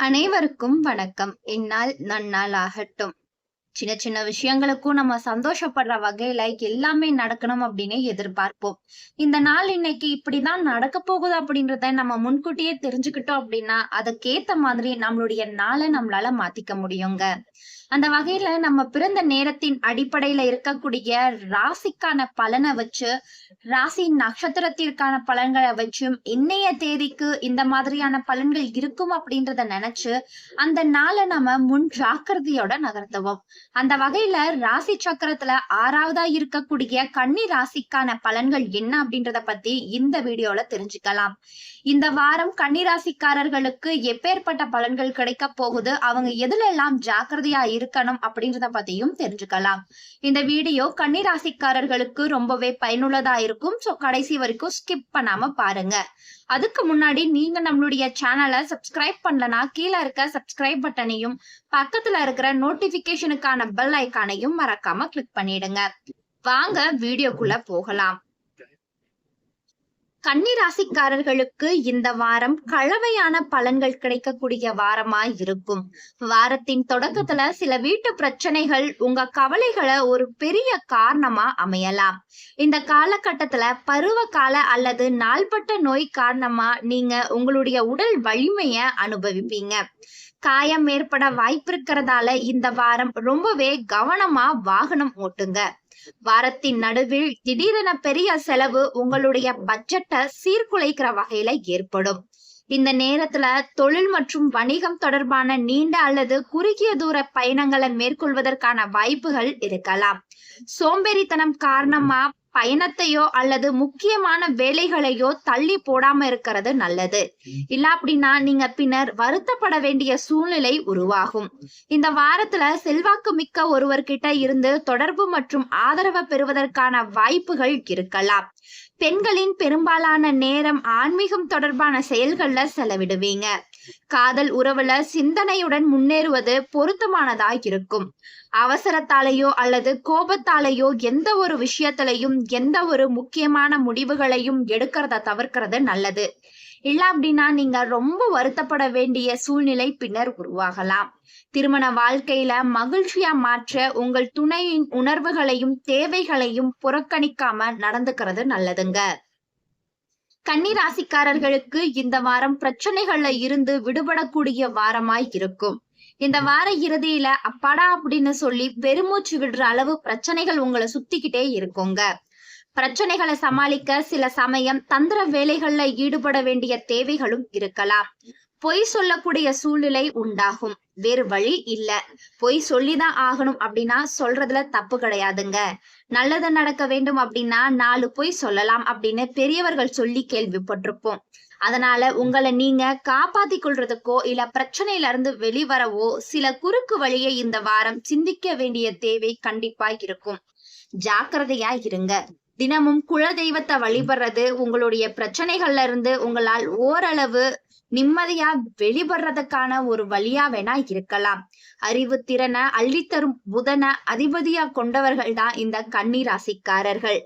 அனைவருக்கும் வணக்கம். இந்நாள் நன்னாள் ஆகட்டும். சின்ன சின்ன விஷயங்களுக்கும் நம்ம சந்தோஷப்படுற வகையில எல்லாமே நடக்கணும் அப்படின்னு எதிர்பார்ப்போம். இந்த நாள் இன்னைக்கு இப்படிதான் நடக்க போகுது அப்படின்றத நம்ம முன்கூட்டியே தெரிஞ்சுக்கிட்டோம் அப்படின்னா அதுக்கேத்த மாதிரி நம்மளுடைய நாளை நம்மளால மாத்திக்க முடியுங்க. அந்த வகையில நம்ம பிறந்த நேரத்தின் அடிப்படையில இருக்கக்கூடிய ராசிக்கான பலனை வச்சு ராசி நட்சத்திரத்திற்கான பலன்களை வச்சும் இன்னைய தேதிக்கு இந்த மாதிரியான பலன்கள் இருக்கும் அப்படின்றத நினைச்சு அந்த நாளை நம்ம முன் ஜாக்கிரதையோட நகர்த்துவோம். அந்த வகையில ராசி சக்கரத்துல ஆறாவதா இருக்கக்கூடிய கன்னி ராசிக்கான பலன்கள் என்ன அப்படின்றத பத்தி இந்த வீடியோல தெரிஞ்சுக்கலாம். இந்த வாரம் கன்னி ராசிக்காரர்களுக்கு எப்பேற்பட்ட பலன்கள் கிடைக்க போகுது? அவங்க எதுல எல்லாம் ஜாக்கிரதையா இருக்கணும் அப்படின்றத பத்தியும் தெரிஞ்சுக்கலாம். இந்த வீடியோ கன்னிராசிக்காரர்களுக்கு ரொம்பவே பயனுள்ளதா இருக்கும். சோ கடைசி வரைக்கும் ஸ்கிப் பண்ணாம பாருங்க. அதுக்கு முன்னாடி நீங்க நம்மளுடைய சேனலை சப்ஸ்கிரைப் பண்ணலனா கீழே இருக்க சப்ஸ்கிரைப் பட்டனையும் பக்கத்துல இருக்கிற நோட்டிபிகேஷனுக்கான பெல் ஐக்கானையும் மறக்காம கிளிக் பண்ணிடுங்க. வாங்க வீடியோக்குள்ள போகலாம். கன்னிராசிக்காரர்களுக்கு இந்த வாரம் கலவையான பலன்கள் கிடைக்கக்கூடிய வாரமா இருக்கும். வாரத்தின் தொடக்கத்துல சில வீட்டு பிரச்சனைகள் உங்க கவலைகளை ஒரு பெரிய காரணமா அமையலாம். இந்த காலகட்டத்துல பருவ கால அல்லது நாள்பட்ட நோய் காரணமா நீங்க உங்களுடைய உடல் வலிமைய அனுபவிப்பீங்க. காயம் ஏற்பட வாய்ப்பு இருக்கிறதால இந்த வாரம் ரொம்பவே கவனமா வாகனம் ஓட்டுங்க. வாரத்தின் நடுவில் திடீரென பெரிய செலவு உங்களுடைய பட்ஜெட்டை சீர்குலைக்கிற வகையில ஏற்படும். இந்த நேரத்துல தொழில் மற்றும் வணிகம் தொடர்பான நீண்ட அல்லது குறுகிய தூர பயணங்களை மேற்கொள்வதற்கான வாய்ப்புகள் இருக்கலாம். சோம்பேறித்தனம் காரணமா பயணத்தையோ அல்லது முக்கியமான வேலைகளையோ தள்ளி போடாம இருக்கிறது நல்லது. இல்ல அப்படின்னா நீங்க பின்னர் வருத்தப்பட வேண்டிய சூழ்நிலை உருவாகும். இந்த வாரத்துல செல்வாக்கு மிக்க ஒருவர்கிட்ட இருந்து தொடர்பு மற்றும் ஆதரவை பெறுவதற்கான வாய்ப்புகள் இருக்கலாம். பெண்களின் பெரும்பாலான நேரம் ஆன்மீகம் தொடர்பான செயல்கள்ல செலவிடுவீங்க. காதல் உறவுல சிந்தனையுடன் முன்னேறுவது பொருத்தமானதா இருக்கும். அவசரத்தாலேயோ அல்லது கோபத்தாலேயோ எந்த ஒரு விஷயத்திலையும் எந்த ஒரு முக்கியமான முடிவுகளையும் எடுக்கிறத தவிர்க்கிறது நல்லது. இல்ல அப்படின்னா நீங்க ரொம்ப வருத்தப்பட வேண்டிய சூழ்நிலை பின்னர் உருவாகலாம். திருமண வாழ்க்கையில மகிழ்ச்சியா மாற்ற உங்கள் துணையின் உணர்வுகளையும் தேவைகளையும் புறக்கணிக்காம நடந்துக்கிறது நல்லதுங்க. கன்னி ராசிக்காரர்களுக்கு இந்த வாரம் பிரச்சனைகள்ல இருந்து விடுபடக்கூடிய வாரமாய் இருக்கும். இந்த வார இறுதியில அப்பாடா அப்படின்னு சொல்லி பெருமூச்சு விடுற அளவு பிரச்சனைகள் உங்களை சுத்திக்கிட்டே இருக்குங்க. பிரச்சனைகளை சமாளிக்க சில சமயம் தந்திர வேலைகள்ல ஈடுபட வேண்டிய தேவைகளும் இருக்கலாம். பொய் சொல்லக்கூடிய சூழ்நிலை உண்டாகும். வேறு வழி இல்ல. பொய் சொல்லிதான் ஆகணும் அப்படின்னா சொல்றதுல தப்பு கிடையாதுங்க. நல்லது நடக்க வேண்டும் அப்படின்னா நாலு பொய் சொல்லலாம் அப்படின்னு பெரியவர்கள் சொல்லி கேள்விப்பட்டிருப்போம். அதனால உங்களை நீங்க காப்பாத்தி கொள்றதுக்கோ இல்ல பிரச்சனையில இருந்து வெளிவரவோ சில குறுக்கு வழியை இந்த வாரம் சிந்திக்க வேண்டிய தேவை கண்டிப்பா இருக்கும். ஜாக்கிரதையா இருங்க. தினமும் குல தெய்வத்தை வழிபடுறது உங்களுடைய பிரச்சனைகள்ல இருந்து உங்களால் ஓரளவு நிம்மதியா வெளிப்படுறதுக்கான ஒரு வழியா வேணா இருக்கலாம். அறிவு திறனை அள்ளித்தரும் புதன அதிபதியா கொண்டவர்கள் தான் இந்த கன்னி ராசிக்காரர்கள்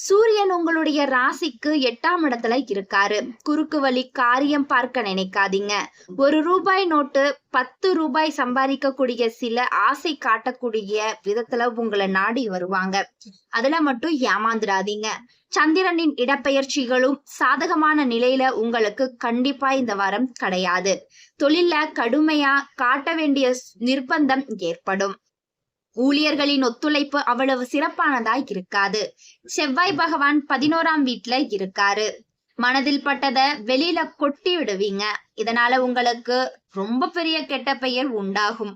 சூரியன் உங்களுடைய ராசிக்கு எட்டாம் இடத்துல இருக்காரு. குறுக்கு வழி காரியம் பார்க்க நினைக்காதீங்க. ஒரு ரூபாய் நோட்டு பத்து ரூபாய் சம்பாதிக்கக்கூடிய சில ஆசை காட்டக்கூடிய விதத்துல உங்களை நாடி வருவாங்க. அதுல மட்டும் ஏமாந்துடாதீங்க. சந்திரனின் இடப்பெயர்ச்சிகளும் சாதகமான நிலையில உங்களுக்கு கண்டிப்பா இந்த வாரம் கிடையாது. தொழில கடுமையா காட்ட வேண்டிய நிர்பந்தம் ஏற்படும். ஊழியர்களின் ஒத்துழைப்பு அவ்வளவு சிறப்பானதாய் இருக்காது செவ்வாய் பகவான் பதினோராம் வீட்டுல இருக்காரு. மனதில் பட்டத வெளியில கொட்டி விடுவீங்க இதனால உங்களுக்கு ரொம்ப பெரிய கெட்ட பெயர் உண்டாகும்.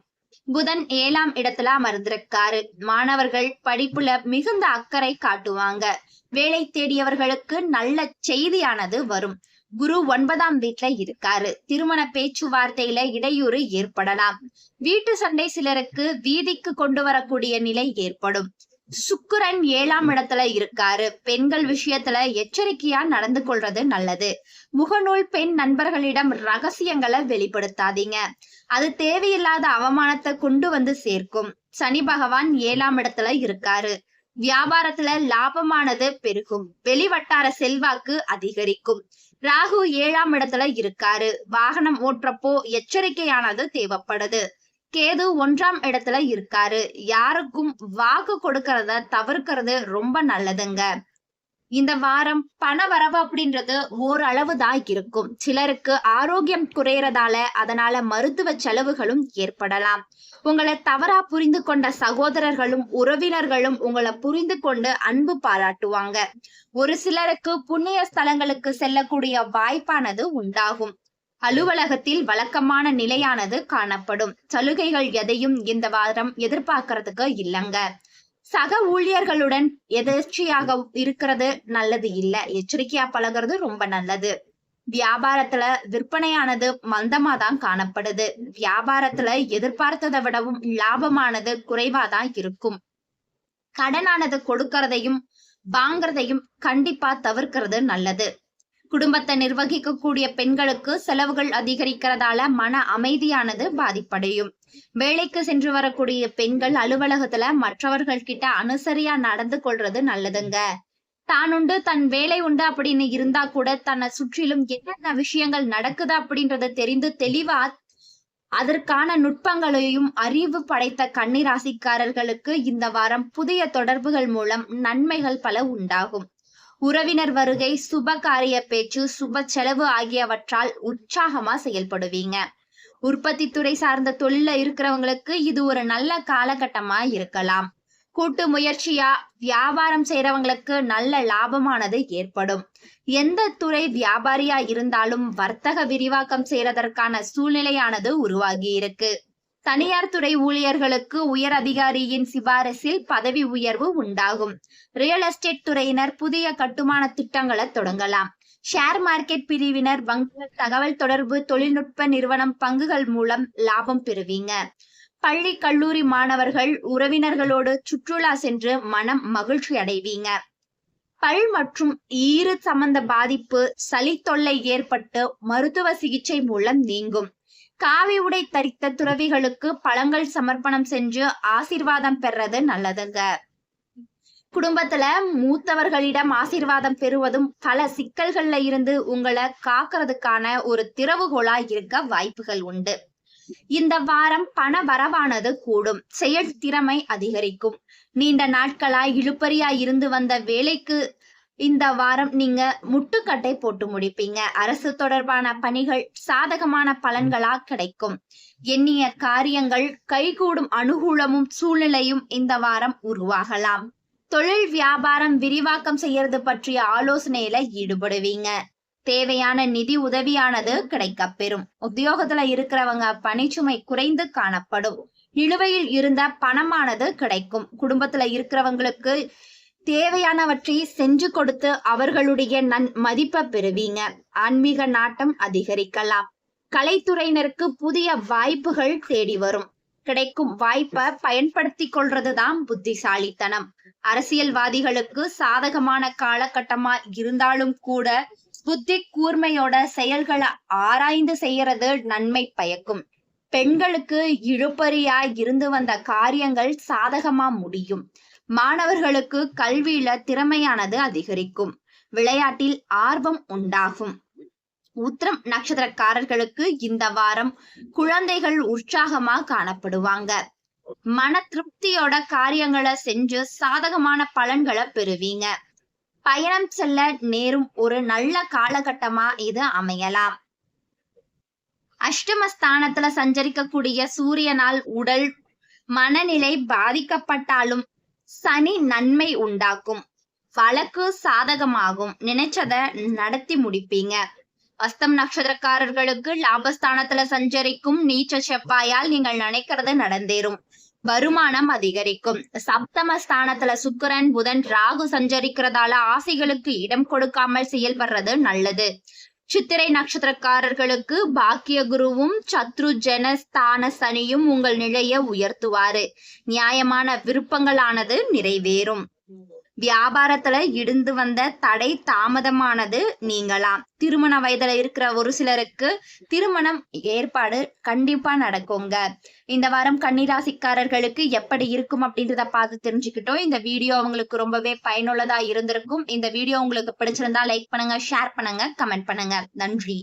புதன் ஏழாம் இடத்துல அமர்ந்திருக்காரு. மாணவர்கள் படிப்புல மிகுந்த அக்கறை காட்டுவாங்க. வேலை தேடியவர்களுக்கு நல்ல செய்தியானது வரும். குரு ஒன்பதாம் வீட்டுல இருக்காரு. திருமண பேச்சுவார்த்தையில இடையூறு ஏற்படலாம். வீட்டு சண்டை சிலருக்கு வீதிக்கு கொண்டு வரக்கூடிய நிலை ஏற்படும். சுக்குரன் ஏழாம் இடத்துல இருக்காரு. பெண்கள் விஷயத்துல எச்சரிக்கையா நடந்து கொள்றது நல்லது. முகநூல் பெண் நண்பர்களிடம் ரகசியங்களை வெளிப்படுத்தாதீங்க. அது தேவையில்லாத அவமானத்தை கொண்டு வந்து சேர்க்கும். சனி பகவான் ஏழாம் இடத்துல இருக்காரு. வியாபாரத்துல லாபமானது பெருகும். வெளிவட்டார செல்வாக்கு அதிகரிக்கும். ராகு ஏழாம் இடத்துல இருக்காரு. வாகனம் ஓட்டுறப்போ எச்சரிக்கையானது தேவைப்படுது. கேது ஒன்றாம் இடத்துல இருக்காரு. யாருக்கும் வாக்கு கொடுக்கறத தவிர்க்கிறது ரொம்ப நல்லதுங்க. இந்த வாரம் பண வரவு அப்படின்றது ஓரளவு தான் இருக்கும். சிலருக்கு ஆரோக்கியம் குறையறதால அதனால மருத்துவ செலவுகளும் ஏற்படலாம். உங்களை தவறா புரிந்து கொண்ட சகோதரர்களும் உறவினர்களும் உங்களை புரிந்து கொண்டு அன்பு பாராட்டுவாங்க. ஒரு சிலருக்கு புண்ணிய ஸ்தலங்களுக்கு செல்லக்கூடிய வாய்ப்பானது உண்டாகும். அலுவலகத்தில் வழக்கமான நிலையானது காணப்படும். சலுகைகள் எதையும் இந்த வாரம் எதிர்பார்க்கறதுக்கு இல்லைங்க. சக ஊழியர்களுடன் எதிர்ச்சியாக இருக்கிறது நல்லது இல்ல. எச்சரிக்கையா பழகுறது ரொம்ப நல்லது. வியாபாரத்துல விற்பனையானது மந்தமா தான் காணப்படுது. வியாபாரத்துல எதிர்பார்த்ததை விடவும் லாபமானது குறைவாதான் இருக்கும். கடனானது கொடுக்கறதையும் வாங்குறதையும் கண்டிப்பா தவிர்க்கிறது நல்லது. குடும்பத்தை நிர்வகிக்கக்கூடிய பெண்களுக்கு செலவுகள் அதிகரிக்கிறதால மன அமைதியானது பாதிப்படையும். வேலைக்கு சென்று வரக்கூடிய பெண்கள் அலுவலகத்துல மற்றவர்கள் கிட்ட அனுசரியா நடந்து கொள்றது நல்லதுங்க. தான் உண்டு தன் வேலை உண்டு அப்படின்னு இருந்தா கூட தன்னை சுற்றிலும் என்னென்ன விஷயங்கள் நடக்குது அப்படின்றத தெரிந்து தெளிவா அதற்கான நுட்பங்களையும் அறிவு படைத்த கன்னிராசிக்காரர்களுக்கு இந்த வாரம் புதிய தொடர்புகள் மூலம் நன்மைகள் பல உண்டாகும். உறவினர் வருகை சுப காரிய பேச்சு சுப செலவு ஆகியவற்றால் உற்சாகமா செயல்படுவீங்க. உற்பத்தி துறை சார்ந்த தொழில இருக்கிறவங்களுக்கு இது ஒரு நல்ல காலகட்டமா இருக்கலாம். கூட்டு முயற்சியா வியாபாரம் செய்யறவங்களுக்கு நல்ல லாபமானது ஏற்படும். எந்த துறை வியாபாரியா இருந்தாலும் வர்த்தக விரிவாக்கம் செய்யறதற்கான சூழ்நிலையானது உருவாகி இருக்கு. தனியார் துறை ஊழியர்களுக்கு உயர் அதிகாரியின் சிபாரிசில் பதவி உயர்வு உண்டாகும். ரியல் எஸ்டேட் துறையினர் புதிய கட்டுமான திட்டங்களை தொடங்கலாம். ஷேர் மார்க்கெட் பிரிவினர் வங்கிகள் தகவல் தொடர்பு தொழில்நுட்ப நிறுவனம் பங்குகள் மூலம் லாபம் பெறுவீங்க. பள்ளி கல்லூரி மாணவர்கள் உறவினர்களோடு சுற்றுலா சென்று மனம் மகிழ்ச்சி அடைவீங்க. பல் மற்றும் ஈறு சம்பந்த பாதிப்பு சளி தொல்லை ஏற்பட்டு மருத்துவ சிகிச்சை மூலம் நீங்கும். காவி உடை தரித்த துறவிகளுக்கு பழங்கள் சமர்ப்பணம் செஞ்சு ஆசிர்வாதம் பெறது நல்லதுங்க. குடும்பத்துல மூத்தவர்களிடம் ஆசீர்வாதம் பெறுவதும் பல சிக்கல்கள்ல இருந்து உங்களை காக்கிறதுக்கான ஒரு திறவுகோலா இருக்க வாய்ப்புகள் உண்டு. இந்த வாரம் பண வரவானது கூடும். செயல் திறமை அதிகரிக்கும். நீண்ட நாட்களாய் இழுப்பறியா இருந்து வந்த வேலைக்கு இந்த வாரம் நீங்க முட்டுக்கட்டை போட்டு முடிப்பீங்க. அரசு தொடர்பான பணிகள் சாதகமான பலன்களா கிடைக்கும். எண்ணிய காரியங்கள் கைகூடும் அனுகூலமும் சூழ்நிலையும் இந்த வாரம் உருவாகலாம். தொழில் வியாபாரம் விரிவாக்கம் செய்யறது பற்றிய ஆலோசனையில ஈடுபடுவீங்க. தேவையான நிதி உதவியானது கிடைக்கப்பெறும். உத்தியோகத்துல இருக்கிறவங்க பணிச்சுமை குறைந்து காணப்படும். நிலுவையில் இருந்த பணமானது கிடைக்கும். குடும்பத்துல இருக்கிறவங்களுக்கு தேவையானவற்றை செஞ்சு கொடுத்து அவர்களுடைய நன் மதிப்பை பெறுவீங்க. ஆன்மீக நாட்டம் அதிகரிக்கலாம். கலைத்துறையினருக்கு புதிய வாய்ப்புகள் தேடி வரும். கிடைக்கும் வாய்ப்பை பயன்படுத்தி கொள்றதுதான் புத்திசாலித்தனம். அரசியல்வாதிகளுக்கு சாதகமான காலகட்டமா இருந்தாலும் கூட புத்தி கூர்மையோட செயல்களை ஆராய்ந்து செய்யறது நன்மை பயக்கும். பெண்களுக்கு இழுபறியா இருந்து வந்த காரியங்கள் சாதகமா முடியும். மாணவர்களுக்கு கல்வியில திறமையானது அதிகரிக்கும். விளையாட்டில் ஆர்வம் உண்டாகும். உத்திரம் நட்சத்திரக்காரர்களுக்கு இந்த வாரம் குழந்தைகள் உற்சாகமா காணப்படுவாங்க. மன திருப்தியோட காரியங்களை செஞ்சு சாதகமான பலன்களை பெறுவீங்க. பயணம் செல்ல நேரும் ஒரு நல்ல காலகட்டமா இது அமையலாம். அஷ்டமஸ்தானத்துல சஞ்சரிக்கக்கூடிய சூரியனால் உடல் மனநிலை பாதிக்கப்பட்டாலும் சனி நன்மை உண்டாக்கும். வழக்கு சாதகமாகும். நினைச்சத நடத்தி முடிப்பீங்க. அஸ்தம் நட்சத்திரக்காரர்களுக்கு லாபஸ்தானத்துல சஞ்சரிக்கும் நீச்ச செவ்வாயால் நீங்கள் நினைக்கிறது நடந்தேறும். வருமானம் அதிகரிக்கும். சப்தம ஸ்தானத்துல சுக்கிரன் புதன் ராகு சஞ்சரிக்கிறதால ஆசைகளுக்கு இடம் கொடுக்காமல் செயல்படுறது நல்லது. சித்திரை நட்சத்திரக்காரர்களுக்கு பாக்கிய குருவும் சத்ரு ஜனஸ்தான சனியும் உங்கள் நிலையை உயர்த்துவாரு. நியாயமான விருப்பங்களானது நிறைவேறும். வியாபாரத்துல இருந்து வந்த தடை தாமதமானது நீங்களாம் திருமண வயதுல இருக்கிற ஒரு சிலருக்கு திருமணம் ஏற்பாடு கண்டிப்பா நடக்குங்க. இந்த வாரம் கன்னிராசிக்காரர்களுக்கு எப்படி இருக்கும் அப்படின்றத பார்த்து தெரிஞ்சுக்கிட்டோம். இந்த வீடியோ உங்களுக்கு ரொம்பவே பயனுள்ளதா இருந்திருக்கும். இந்த வீடியோ உங்களுக்கு பிடிச்சிருந்தா லைக் பண்ணுங்க ஷேர் பண்ணுங்க கமெண்ட் பண்ணுங்க. நன்றி.